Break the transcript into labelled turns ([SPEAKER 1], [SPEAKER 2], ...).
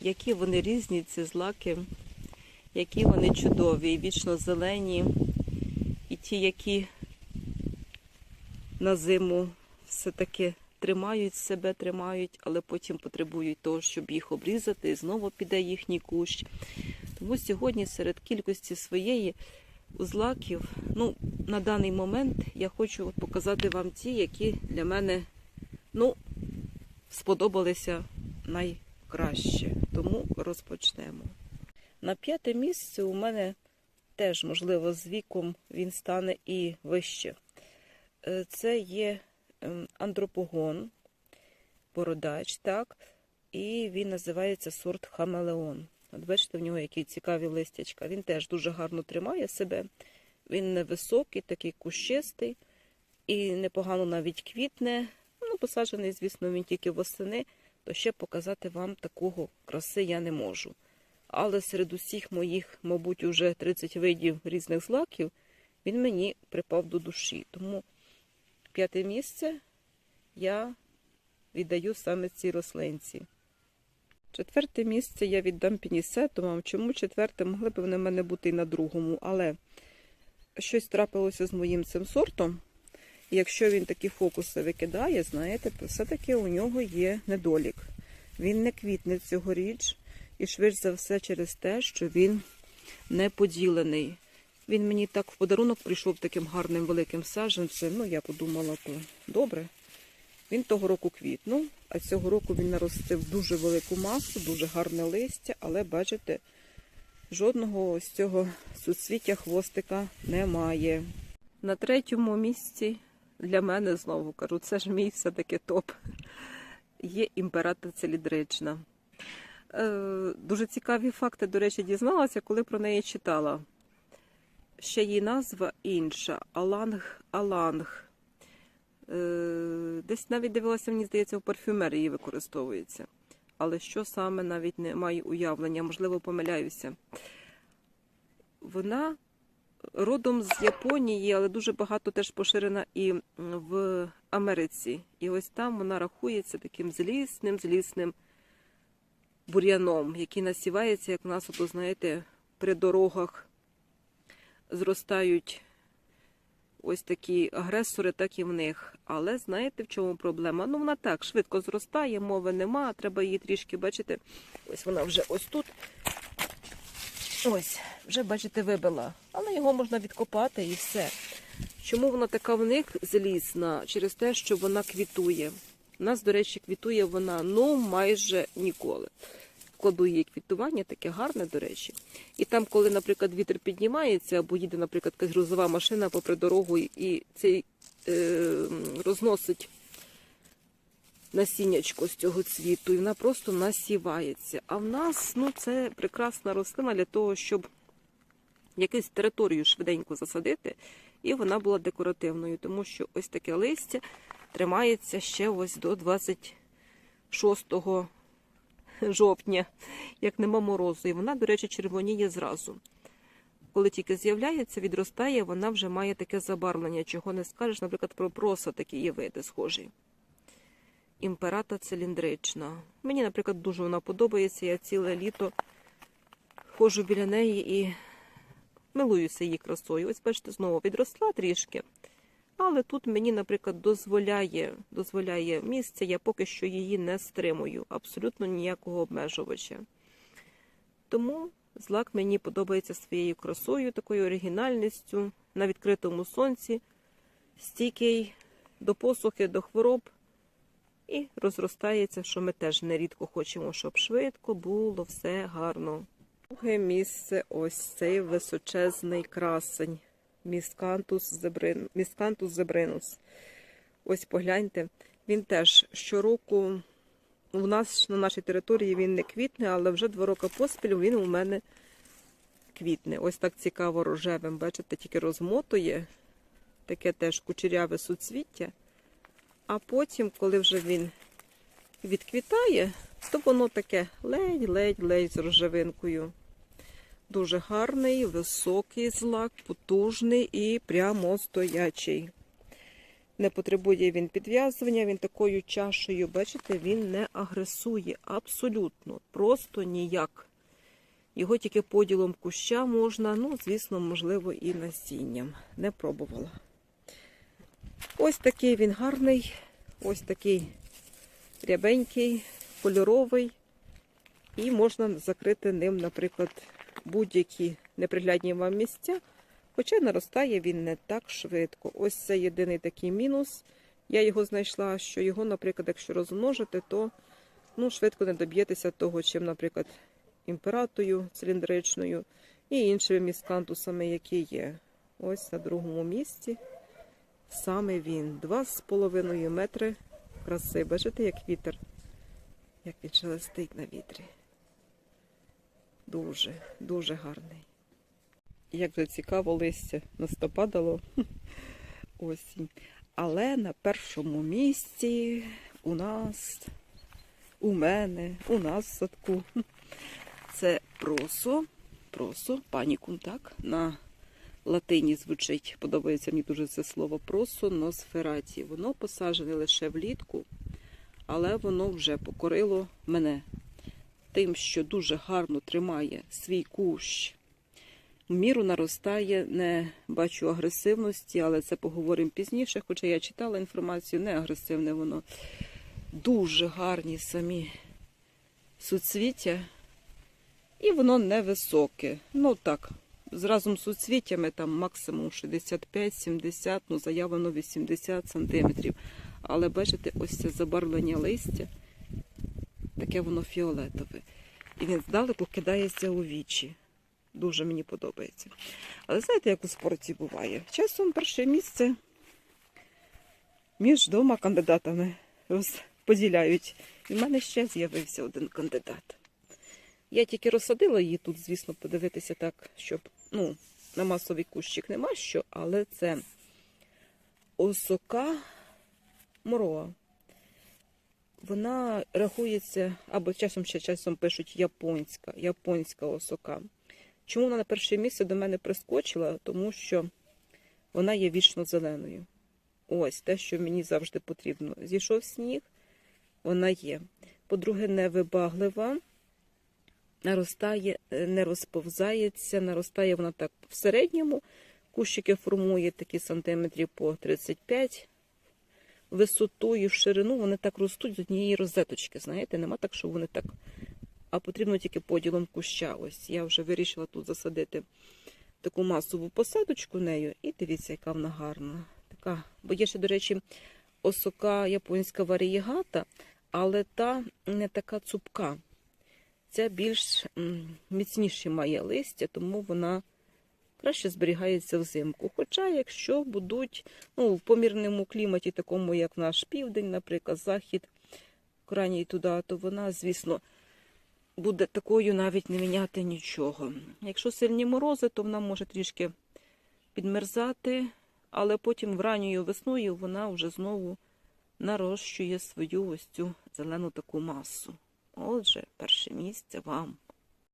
[SPEAKER 1] які вони різні, ці злаки, які вони чудові, і вічно зелені, і ті, які на зиму все-таки тримають себе, тримають, але потім потребують того, щоб їх обрізати, і знову піде їхній кущ. Тому сьогодні серед кількості своєї узлаків, ну, на даний момент я хочу показати вам ті, які для мене ну, сподобалися найкраще. Тому розпочнемо. На п'яте місце у мене теж, можливо, з віком він стане і вище. Е, Це є ем, андропогон, бородач, так, і він називається сорт Хамелеон. От бачите, в нього які цікаві листячка. Він теж дуже гарно тримає себе. Він невисокий, такий кущистий і непогано навіть квітне. Ну, посаджений, звісно, він тільки восени, то ще показати вам такого краси я не можу. Але серед усіх моїх, мабуть, уже 30 видів різних злаків, він мені припав до душі. Тому п'яте місце я віддаю саме цій рослинці. Четверте місце я віддам пінісетумам. Чому четверте? Могли б вони в мене бути і на другому, але щось трапилося з моїм цим сортом. Якщо він такі фокуси викидає, знаєте, все-таки у нього є недолік. Він не квітне цьогоріч, і швидше за все через те, що він не поділений. Він мені так в подарунок прийшов таким гарним великим саджанцем. Ну, я подумала, то добре. Він того року квітнув, а цього року він наростив дуже велику масу, дуже гарне листя, але бачите, жодного ось цього суцвіття хвостика немає. На третьому місці для мене знову кажу, це ж мій все-таки топ. Є імператор целідрична. Е, дуже цікаві факти, до речі, дізналася, коли про неї читала. Ще її назва інша Аланг Аланг. Е, Десь навіть дивилася, мені здається, в парфюмерії використовується. Але що саме навіть не маю уявлення, можливо, помиляюся. Вона родом з Японії, але дуже багато теж поширена і в Америці. І ось там вона рахується таким злісним, злісним бур'яном, який насівається, як у нас, ото, знаєте, при дорогах зростають ось такі агресори, так і в них. Але знаєте, в чому проблема? Ну, вона так швидко зростає, мови нема, треба її трішки, бачите, ось вона вже ось тут. Ось, вже, бачите, вибила. Але його можна відкопати і все. Чому вона така в них злісна? Через те, що вона квітує. У нас, до речі, квітує вона ну майже ніколи. Кладу її квітування, таке гарне, до речі. І там, коли, наприклад, вітер піднімається, або їде, наприклад, якась грузова машина попри дорогу, і цей е, розносить насіннячко з цього цвіту, і вона просто насівається. А в нас ну, це прекрасна рослина для того, щоб якусь територію швиденько засадити, і вона була декоративною, тому що ось таке листя тримається ще ось до 26 жовтня, як нема морозу. І вона, до речі, червоніє зразу. Коли тільки з'являється, відростає, вона вже має таке забарвлення, чого не скажеш, наприклад, про проса такі є види схожі. Імперата циліндрична. Мені, наприклад, дуже вона подобається. Я ціле літо ходжу біля неї і милуюся її красою. Ось, бачите, знову відросла трішки. Але тут мені, наприклад, дозволяє, дозволяє місце, я поки що її не стримую, абсолютно ніякого обмежувача. Тому злак мені подобається своєю красою, такою оригінальністю на відкритому сонці, стійкий до посухи, до хвороб і розростається, що ми теж нерідко хочемо, щоб швидко було все гарно. Друге місце ось цей височезний красень. Міскантус зебрин, Міскантус зебринус. Ось погляньте, він теж щороку у нас на нашій території він не квітне, але вже два роки поспіль він у мене квітне. Ось так цікаво рожевим. Бачите, тільки розмотує таке теж кучеряве суцвіття. А потім, коли вже він відквітає, то воно таке ледь-ледь-ледь з рожевинкою. Дуже гарний, високий злак, потужний і прямо стоячий. Не потребує він підв'язування, він такою чашею, бачите, він не агресує абсолютно, просто ніяк. Його тільки поділом куща можна, ну, звісно, можливо, і насінням. Не пробувала. Ось такий він гарний, ось такий рябенький, кольоровий. І можна закрити ним, наприклад, будь-які неприглядні вам місця. Хоча наростає він не так швидко. Ось це єдиний такий мінус. Я його знайшла, що його, наприклад, якщо розмножити, то ну, швидко не доб'єтеся того, чим, наприклад, імператою циліндричною і іншими міскантусами, які є. Ось на другому місці. Саме він. Два з половиною метри краси. Бачите, як вітер, як він шелестить на вітрі. Дуже, дуже гарний. Як же цікаво листя настопадало осінь. Але на першому місці у нас, у мене, у нас в садку. Це просо, просо, панікум, так? На латині звучить. Подобається мені дуже це слово просо носфераті. Воно посаджене лише влітку, але воно вже покорило мене тим, що дуже гарно тримає свій кущ. Міру наростає, не бачу агресивності, але це поговоримо пізніше. Хоча я читала інформацію, не агресивне воно. Дуже гарні самі суцвіття, і воно невисоке. Ну так, з разом з суцвіттями там максимум 65-70, ну заявлено 80 сантиметрів. Але бачите, ось це забарвлення листя, таке воно фіолетове. І він здалеку кидається у вічі. Дуже мені подобається. Але знаєте, як у спорті буває? Часом перше місце між двома кандидатами розподіляють. І в мене ще з'явився один кандидат. Я тільки розсадила її тут, звісно, подивитися так, щоб ну, на масовий кущик нема що, але це осока мороа. Вона рахується, або часом ще часом пишуть японська, японська осока. Чому вона на перше місце до мене прискочила? Тому що вона є вічно зеленою. Ось те, що мені завжди потрібно. Зійшов сніг, вона є. По-друге, невибаглива, наростає, е, не розповзається, наростає вона так в середньому. Кущики формує такі сантиметрів по 35 висотою, в ширину, вони так ростуть з однієї розеточки. Знаєте, нема так, що вони так а потрібно тільки поділом куща. Ось я вже вирішила тут засадити таку масову посадочку нею. І дивіться, яка вона гарна. Така, Бо є ще, до речі, осока японська варієгата, але та не така цупка. Ця більш міцніше має листя, тому вона краще зберігається взимку. Хоча, якщо будуть ну, в помірному кліматі, такому як наш південь, наприклад, захід, крайній туди, то вона, звісно, буде такою навіть не міняти нічого. Якщо сильні морози, то вона може трішки підмерзати, але потім вранньою весною вона вже знову нарощує свою ось цю зелену таку масу. Отже, перше місце вам.